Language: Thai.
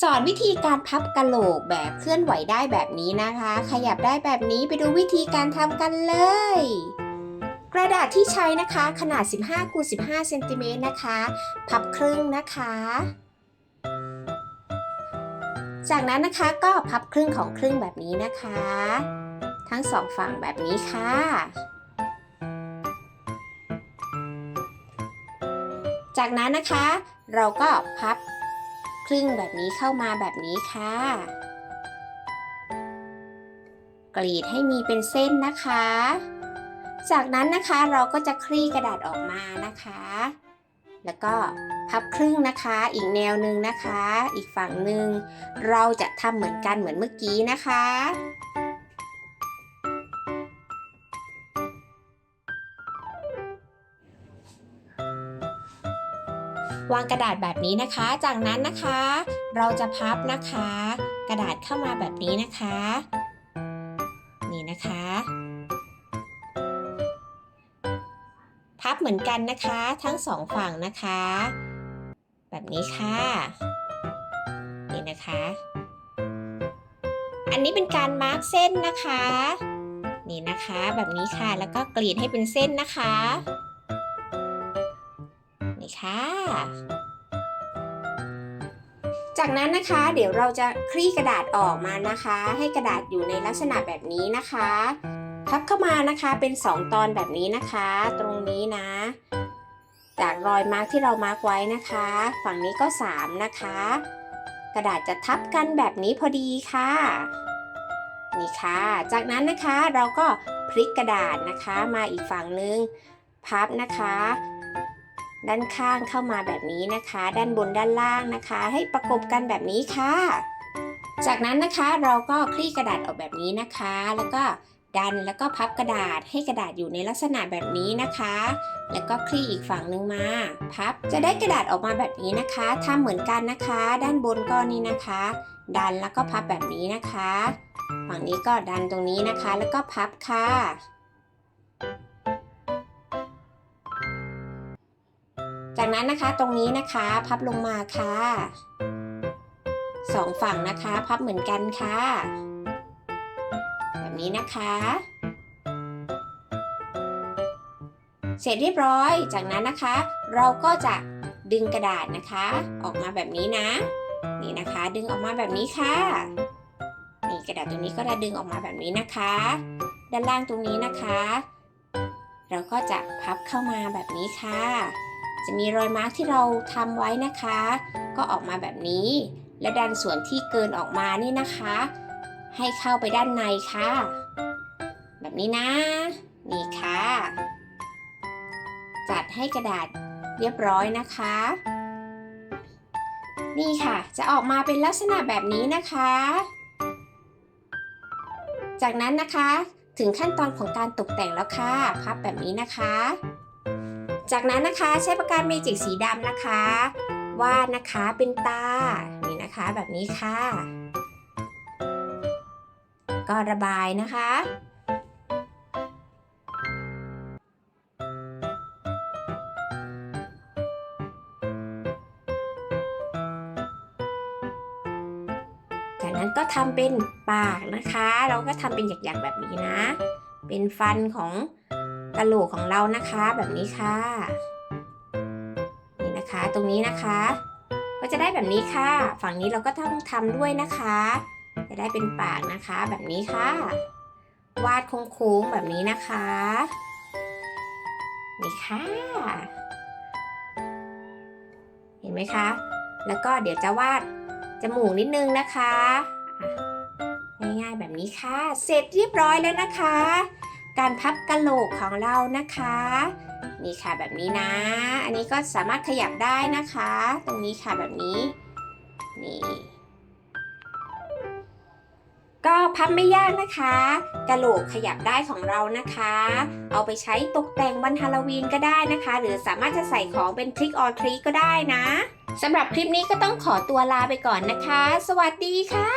สอนวิธีการพับกะโหลกแบบเคลื่อนไหวได้แบบนี้นะคะ ขยับได้แบบนี้ไปดูวิธีการทำกันเลย กระดาษที่ใช้นะคะขนาด 15คูณ15เซนติเมตรนะคะ พับครึ่งนะคะ จากนั้นนะคะก็พับครึ่งของครึ่งแบบนี้นะคะ ทั้งสองฝั่งแบบนี้ค่ะจากนั้นนะคะ เราก็พับ รึ่งแบบนี้เข้ามาแบบนี้ค่ะ กรีดให้มีเป็นเส้นนะคะ จากนั้นนะคะเราก็จะคลี่กระดาษออกมานะคะ แล้วก็พับครึ่งนะคะ อีกแนวหนึ่งนะคะ อีกฝั่งหนึ่งเราจะทำเหมือนกันเหมือนเมื่อกี้นะคะ วางกระดาษแบบนี้นะคะ จากนั้นนะคะ เราจะพับนะคะ กระดาษเข้ามาแบบนี้นะคะ นี่นะคะ พับเหมือนกันนะคะทั้งสองฝั่งนะคะ แบบนี้ค่ะนี่นะคะ อันนี้เป็นการมาร์กเส้นนะคะ นี่นะคะแบบนี้ค่ะแล้วก็กรีดให้เป็นเส้นนะคะ ค่ะ จากนั้นนะคะเดี๋ยวเราจะคลี่กระดาษออกมานะคะ ให้กระดาษอยู่ในลักษณะแบบนี้นะคะพับเข้ามานะคะเป็น 2 ตอนแบบนี้นะคะ ตรงนี้นะ จากรอยมาร์กที่เรามาร์กไว้นะคะ ฝั่งนี้ก็ 3 นะคะ กระดาษจะทับกันแบบนี้พอดีค่ะนี่ค่ะ จากนั้นนะคะเราก็พลิกกระดาษนะคะมาอีกฝั่งนึง พับนะคะ ด้านข้างเข้ามาแบบนี้นะคะ ด้านบนด้านล่างนะคะ ให้ประกบกันแบบนี้ค่ะ จากนั้นนะคะเราก็คลี่กระดาษออกแบบนี้นะคะ แล้วก็ดันแล้วก็พับกระดาษให้กระดาษอยู่ในลักษณะแบบนี้นะคะ แล้วก็คลี่อีกฝั่งหนึ่งมา พับจะได้กระดาษออกมาแบบนี้นะคะทำเหมือนกันนะคะ ด้านบนก็นี่นะคะ ดันแล้วก็พับแบบนี้นะคะ ฝั่งนี้ก็ดันตรงนี้นะคะ แล้วก็พับค่ะ จากนั้นนะคะตรงนี้นะคะพับลงมาค่ะสองฝั่งนะคะ พับเหมือนกันค่ะ แบบนี้นะคะ เสร็จเรียบร้อย จากนั้นนะคะ เราก็จะดึงกระดาษนะคะ ออกมาแบบนี้นะ นี่นะคะ ดึงออกมาแบบนี้ค่ะนี่กระดาษตรงนี้ก็จะดึงออกมาแบบนี้นะคะ ด้านล่างตรงนี้นะคะ เราก็จะพับเข้ามาแบบนี้ค่ะ จะมีรอยมาร์กที่เราทำไว้นะคะ ก็ออกมาแบบนี้ และดันส่วนที่เกินออกมานี่นะคะ ให้เข้าไปด้านในค่ะ แบบนี้นะ นี่ค่ะ จัดให้กระดาษเรียบร้อยนะคะ นี่ค่ะ จะออกมาเป็นลักษณะแบบนี้นะคะ จากนั้นนะคะถึงขั้นตอนของการตกแต่งแล้วค่ะ พับแบบนี้นะคะ จากนั้นนะคะใช้ปากกาเมจิกสีดำนะคะ วาดนะคะเป็นตา นี่นะคะแบบนี้ค่ะ ก็ระบายนะคะจากนั้นก็ทำเป็นปากนะคะ เราก็ทำเป็นหยักๆแบบนี้นะ เป็นฟันของ กระโหลกของเรานะคะแบบนี้ค่ะนี่นะคะตรงนี้นะคะ ก็จะได้แบบนี้ค่ะ ฝั่งนี้เราก็ต้องทำด้วยนะคะ จะได้เป็นปากนะคะแบบนี้ค่ะ วาดโค้งๆแบบนี้นะคะนี่ค่ะ เห็นไหมคะ แล้วก็เดี๋ยวจะวาดจมูกนิดนึงนะคะง่ายๆแบบนี้ค่ะ เสร็จเรียบร้อยแล้วนะคะ การพับกะโหลกของเรานะคะ นี่ค่ะแบบนี้นะ อันนี้ก็สามารถขยับได้นะคะ ตรงนี้ค่ะแบบนี้ นี่ ก็พับไม่ยากนะคะกะโหลกขยับได้ของเรานะคะ เอาไปใช้ตกแต่งวันฮาโลวีนก็ได้นะคะ หรือสามารถจะใส่ของเป็นทริกออทริกก็ได้นะสำหรับคลิปนี้ก็ต้องขอตัวลาไปก่อนนะคะ สวัสดีค่ะ